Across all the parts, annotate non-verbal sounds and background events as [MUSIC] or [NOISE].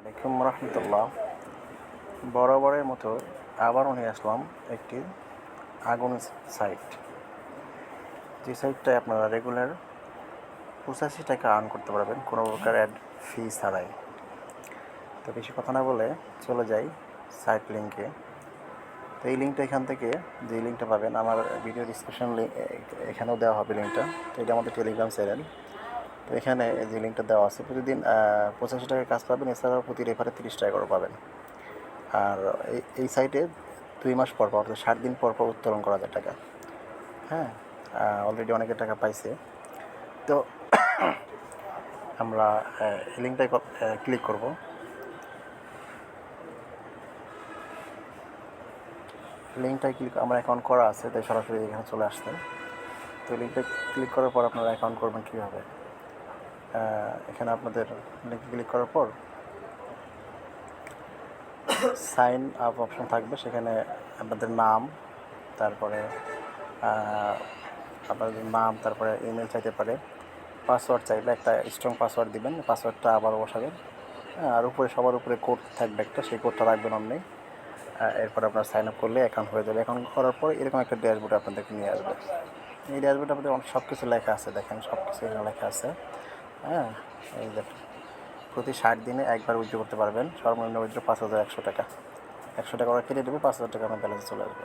আলাইকুম রহমতুল্লাহ। বরাবরের মতো আবারও নিয়ে আসলাম একটি আগুন সাইট। যে সাইটটায় আপনারা রেগুলার পঁচাশি টাকা আর্ন করতে পারবেন কোনো প্রকার অ্যাড ফি ছাড়াই। তো বেশি কথা না বলে চলে যাই সাইট লিঙ্কে তো এই লিঙ্কটা এখান থেকে যে লিঙ্কটা পাবেন, আমার ভিডিও ডিসক্রিপশন এখানেও দেওয়া হবে লিঙ্কটা তো এটা আমাদের টেলিগ্রাম চ্যানেল তো এখানে যে লিঙ্কটা দেওয়া আছে, প্রতিদিন পঁচাশি টাকার কাজ পাবেন, এছাড়াও প্রতি রেফারে তিরিশ টাকা করে পাবেন। আর এই সাইটে দুই মাস পর পর, অর্থাৎ ষাট দিন পর পর উত্তোলন করা যায় টাকা। হ্যাঁ অলরেডি অনেকে টাকা পাইছে। তো [COUGHS] আমরা লিঙ্কটায় ক্লিক করব। লিঙ্কটায় ক্লিক আমার অ্যাকাউন্ট করা আছে, তাই সরাসরি এখানে চলে আসতে। তো লিঙ্কটা ক্লিক করার পর আপনারা অ্যাকাউন্ট করবেন কীভাবে? এখানে আপনাদের লিঙ্কে ক্লিক করার পর সাইন আপ অপশন থাকবে। সেখানে আপনাদের নাম, তারপরে আপনাদের নাম, তারপরে ইমেল চাইতে পারে। পাসওয়ার্ড চাইলে একটা স্ট্রং পাসওয়ার্ড দিবেন পাসওয়ার্ডটা আবার বসাবেন। আর উপরে, সবার উপরে কোড থাকবে একটা, সেই কোডটা রাখবেন আপনি এরপর আপনার সাইন আপ করলে অ্যাকাউন্ট হয়ে যাবে। অ্যাকাউন্ট করার পর এরকম একটা ড্যাশবোর্ড আপনাদেরকে নিয়ে আসবে। এই ড্যাশবোর্ডে আপনাদের অনেক সব কিছু লেখা আছে, দেখেন সব কিছু এখানে লেখা আছে। হ্যাঁ এই প্রতি ষাট দিনে একবার উইথড্র করতে পারবেন। সর্বনিম্ন উইথড্র পাঁচ হাজার একশো টাকা। একশো টাকা ওরা কেটে দেবে, পাঁচ হাজার টাকা আমার ব্যালেন্স চলে আসবে।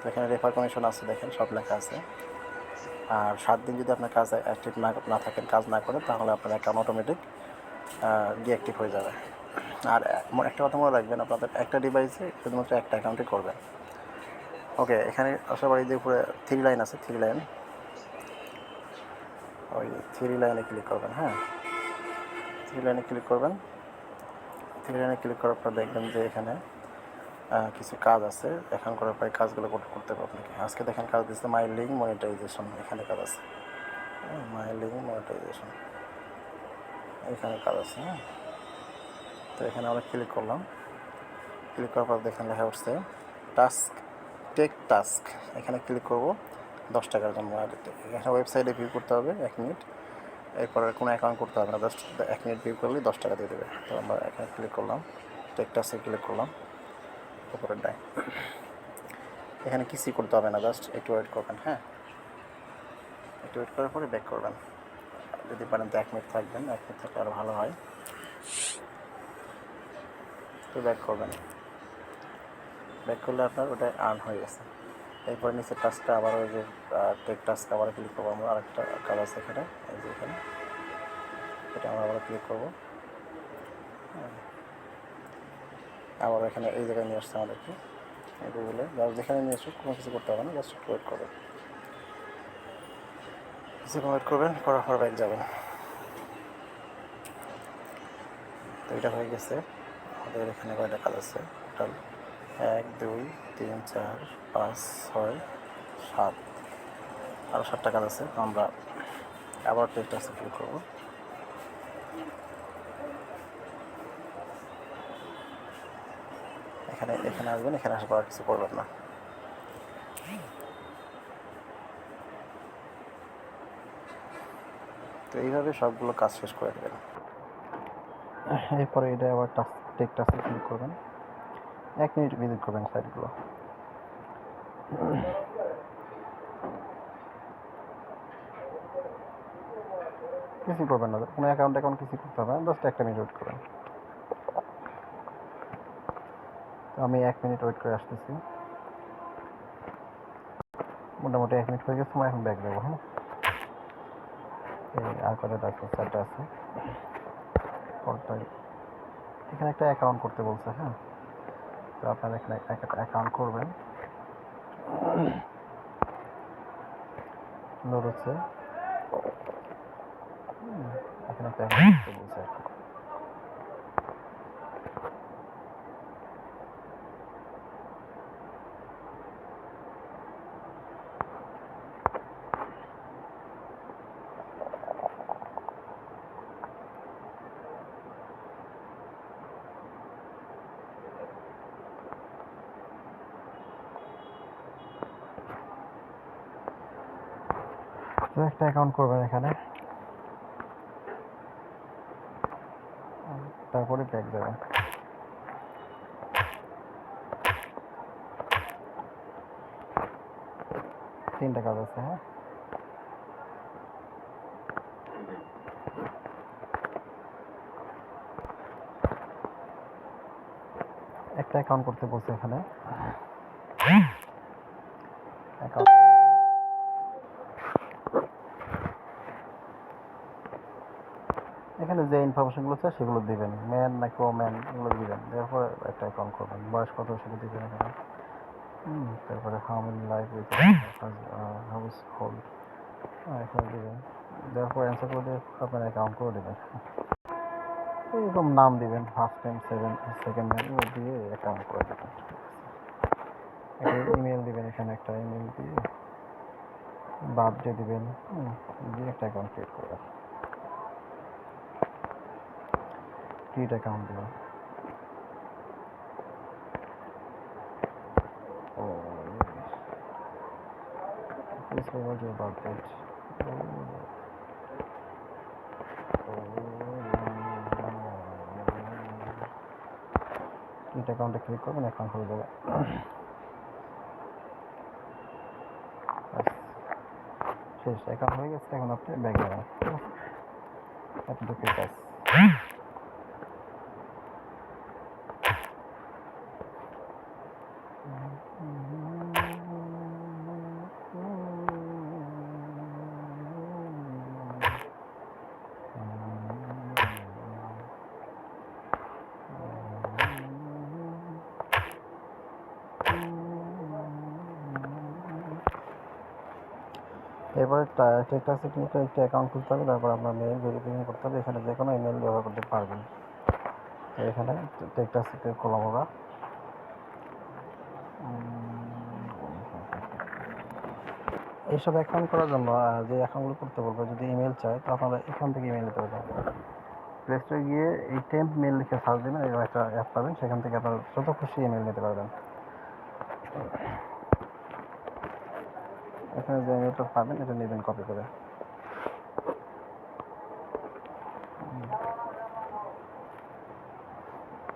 তো এখানে রেফার কমিশন আছে, দেখেন, সব লেখা আছে। আর সাত দিন যদি আপনার কাজ অ্যাক্টিভ না না থাকেন, কাজ না করেন, তাহলে আপনার অ্যাকাউন্ট অটোমেটিক ডিঅ্যাক্টিভ হয়ে যাবে। আর একটা কথা মনে রাখবেন, আপনাদের একটা ডিভাইসে শুধুমাত্র একটা অ্যাকাউন্টে করবেন। ওকে এখানে পরে এই যে উপরে থ্রি লাইন আছে থ্রি লাইন ওই থ্রি লাইনে ক্লিক করবেন হ্যাঁ? থ্রি লাইনে ক্লিক করবেন। থ্রি লাইনে ক্লিক করার পর দেখবেন যে এখানে কিছু কাজ আছে। এখন করার পরে কাজগুলো করতে হবে আপনাকে। আজকে দেখেন কাজ দিচ্ছে মাই লিঙ্ক মনিটাইজেশন এখানে কাজ আছে। মাই লিঙ্ক মনিটাইজেশন এখানে কাজ আছে হ্যাঁ? তো এখানে আমরা ক্লিক করলাম। ক্লিক করার পর দেখেন লেখা উঠছে টাস্ক টেক টাস্ক এখানে ক্লিক করব। দশ টাকার জন্য আর এখানে ওয়েবসাইটে ভিউ করতে হবে, এক মিনিট এরপর কোনো অ্যাকাউন্ট করতে হবে না জাস্ট এক মিনিট ভিউ করলেই দশ টাকা দিয়ে দেবে। তো আমরা এখানে ক্লিক করলাম টেক টাস্কে ক্লিক করলাম উপরের ডাই এখানে কিছুই করতে হবে না জাস্ট একটু ওয়েট করবেন হ্যাঁ? একটু ওয়েট করার পরে ব্যাক করবেন। যদি পারেন তো এক মিনিট থাকবেন, এক মিনিট থাকলে আরও ভালো হয়। তো ব্যাক করবেন। ব্যাক করলে আপনার ওটা আর্ন হয়ে গেছে। এরপরে নিচে টাস্কটা আবার ওই যে টেক টাস্ক আবার ক্লিক করব আমরা, আরেকটা কাজ আছে এখানে, এই যে এখানে। এটা আমরা আবার ক্লিক করব। হ্যাঁ। আবার এখানে এই জায়গায় নিয়ে আসছে আমাদেরকে গুগলে যারা যেখানে নিয়ে আসুক, কোনো কিছু করতে হবে না জাস্ট ওয়েট করবেন কিছুক্ষণ ওয়েট করবেন করার পর ব্যাক যাবেন। তো এটা হয়ে গেছে। আমাদের এখানে কয়টা কাজ আছে? টোটাল এক, দুই, তিন, চার পাঁচ, ছয়, সাত আরও সাতটা কাজ আছে আমরা আবার টেস্ট আছে ক্লিক করব। এখানে এখানে আসবেন, এখানে আসার পর কিছু করবেন না। তো এইভাবে সবগুলো কাজ শেষ করে দেবেন। এরপরে এটা আবার টাচ টেক ক্লিক করবেন। এক মিনিট ভিজিট করবেন সাইটগুলো কিছু করবেন না, কোনো অ্যাকাউন্ট অ্যাকাউন্ট কিছু করতে হবে না জাস্ট একটা মিনিট ওয়েট করবেন। তো আমি এক মিনিট ওয়েট করে আসতেছি। মোটামুটি এক মিনিট হয়ে গেছে আমি এখন ব্যাগ যাব হ্যাঁ? এই আর কটা আছে, চারটা আছে। এখানে একটা অ্যাকাউন্ট করতে বলছে হ্যাঁ? তো আপনারা এখানে অ্যাকাউন্ট করবেন। হুম, এখানে একটা [COUGHS] তো একটা অ্যাকাউন্ট করবেন এখানে। তারপরে ব্যাগ যাবেন তিনটা কাজ আছে হ্যাঁ? একটা অ্যাকাউন্ট করতে বলছে এখানে। এখানে যে ইনফরমেশনগুলো আছে সেগুলো দিবেন। ম্যান নাকি ওম্যান এগুলো দিবেন। তারপর একটা অ্যাকাউন্ট করবেন। বয়স কত সেটা দিবেন এখানে। তারপরে how many life house hold এখানে দিবেন। দেওয়ার পর অ্যান্সার করে দিয়ে আপনার অ্যাকাউন্ট করে দেবেন। এরকম নাম দিবেন first time seven second name এগুলো দিয়ে অ্যাকাউন্ট করে দেবেন। ইমেল দিবেন এখানে, একটা ইমেল দিয়ে বার্থডে দিবেন। দিয়ে একটা অ্যাকাউন্ট ক্রিয়েট করবেন ক্রিয়েট অ্যাকাউন্ট ও Please forward অ্যাকাউন্টে ক্লিক করবেন অ্যাকাউন্ট হয়ে যাবে। শেষ অ্যাকাউন্ট হয়ে গেছে, এখন আপনি ব্যাগ যাবেন। এতটুকুই এরপরে টেকটা সিগনেচার একটা অ্যাকাউন্ট খুলতে হবে, তারপর আপনার মেল ভেরিফিকেশন করতে হবে, এখানে যে কোনো ইমেল ব্যবহার করতে পারবেন। তো এখানে টেকটা সিগনেচার করলাম আমরা। এইসব অ্যাকাউন্ট করার জন্য যে অ্যাকাউন্টগুলো করতে বলব, যদি ইমেল চায়, তো আপনারা এখান থেকে ইমেল দিতে পারবেন। প্লে স্টোরে গিয়ে এই টেম্প মেল লিখে সার্চ দেবেন, এরকম একটা অ্যাপ পাবেন, সেখান থেকে আপনারা যত খুশি ইমেল নিতে পারবেন। এখানে ইমেলটা পাবেন, এটা নেবেন কপি করে।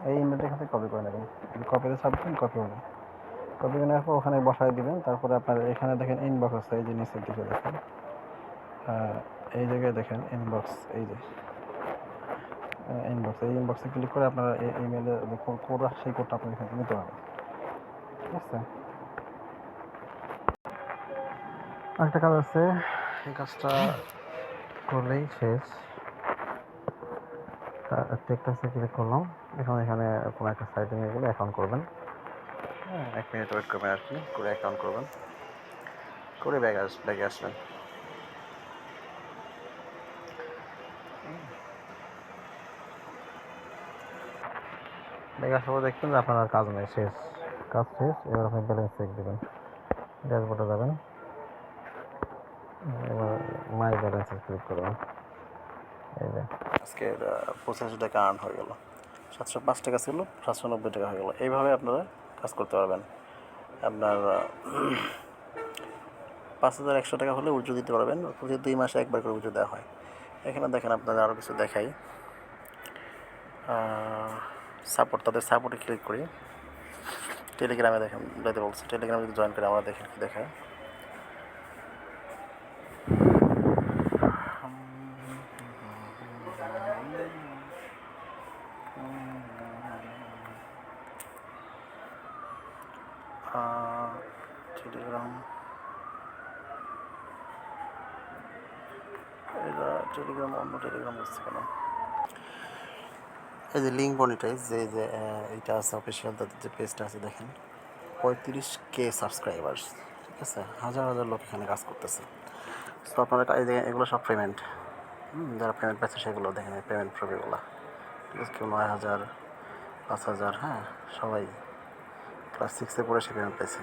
এই ইমেলটা এখান থেকে কপি করে নেবেন। কপিতে দিন কপি হবে কপি করে নেওয়ার পর ওখানে বসায় দিবেন। তারপরে আপনার এখানে দেখেন ইনবক্স আছে, এই যে নিচের দিকে দেখেন। এই জায়গায় দেখেন ইনবক্স এই যে। ইনবক্স এই ইনবক্সে ক্লিক করে আপনারা ইমেলে কোড সেই কোডটা আপনি এখান থেকে নিতে পারবেন। ঠিক আছে? আরেকটা কাজ আছে। এই কাজটা করলেই শেষ। টেকটাসে ক্লিক করলাম। এখন এখানে কোনো একটা সাইটে নিয়ে গেলে অ্যাকাউন্ট করবেন। হ্যাঁ এক মিনিট ওয়েট করবেন আর কি, করে অ্যাকাউন্ট করবেন। করে ব্যাগ আস ব্যাগে আসবেন। ব্যাগে আসার পর দেখবেন যে আপনার কাজ নেই, শেষ। কাজ শেষ, এবার আপনি ব্যালেন্স চেক দেবেন। ড্যাশবোর্ডে যাবেন এবার মাই ব্যালেন্সে ক্লিক করবেন এই যে। আজকে পঁচাশি টাকা আর্ন হয়ে গেল। সাতশো পাঁচ টাকা ছিল, সাতশো নব্বই টাকা হয়ে গেল। এইভাবে আপনারা কাজ করতে পারবেন। আপনার পাঁচ হাজার একশো টাকা হলে উজ্জ্ব দিতে পারবেন। প্রতি দুই মাসে একবার করে উজ্জ্ব দেওয়া হয়। এখানে দেখেন আপনাদের আরও কিছু দেখাই। সাপোর্ট তাদের সাপোর্টে ক্লিক করি। টেলিগ্রামে দেখেন দিতে বলছে। টেলিগ্রামে যদি জয়েন করে, আমরা দেখেন কি দেখায়। টেলিগ্রাম এটা টেলিগ্রাম অন্য টেলিগ্রাম হচ্ছে কেন? এই যে লিঙ্ক মনিটাইজ যে যে এইটা আছে অফিসিয়াল তাদের যে পেজটা আছে দেখেন, পঁয়ত্রিশ কে সাবস্ক্রাইবার্স ঠিক আছে? হাজার হাজার লোক এখানে কাজ করতেছে। তো আপনারা এই দেখেন এগুলো সব পেমেন্ট যারা পেমেন্ট পাচ্ছে সেগুলো দেখেন পেমেন্ট প্রফিগুলো ঠিক আছে, কেউ নয় হাজার, পাঁচ হাজার হ্যাঁ সবাই ক্লাস সিক্সে পড়ে সে পেমেন্ট পাইছে।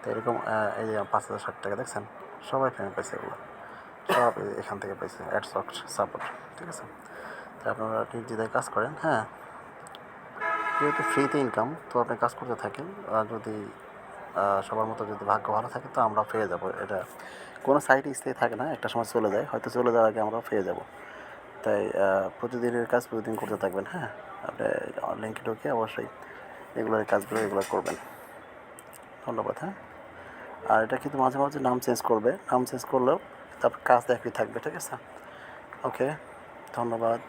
তো এরকম এই পাঁচ হাজার ষাট টাকা, দেখছেন? সবাই পেমেন্ট পাইছে এগুলো। সব এখান থেকে পাইছে অ্যাডসক সাপোর্ট ঠিক আছে? তো আপনারা নির্দ্বিধায় কাজ করেন হ্যাঁ? যেহেতু ফ্রিতে ইনকাম তো আপনি কাজ করতে থাকেন যদি সবার মতো যদি ভাগ্য ভালো থাকে, তো আমরা পেয়ে যাব। এটা কোনো সাইটে স্থায়ী থাকে না, একটা সময় চলে যায়, হয়তো চলে যাওয়ার আগে আমরা পেয়ে যাব। তাই প্রতিদিনের কাজ প্রতিদিন করতে থাকবেন হ্যাঁ? আপনি লিঙ্কে ঢুকে অবশ্যই এগুলোর কাজগুলো এগুলো করবেন। ধন্যবাদ হ্যাঁ। আর এটা কিন্তু মাঝে মাঝে নাম চেঞ্জ করবে। নাম চেঞ্জ করলেও তারপর কাজ একই থাকবে, ঠিক আছে? ওকে, ধন্যবাদ।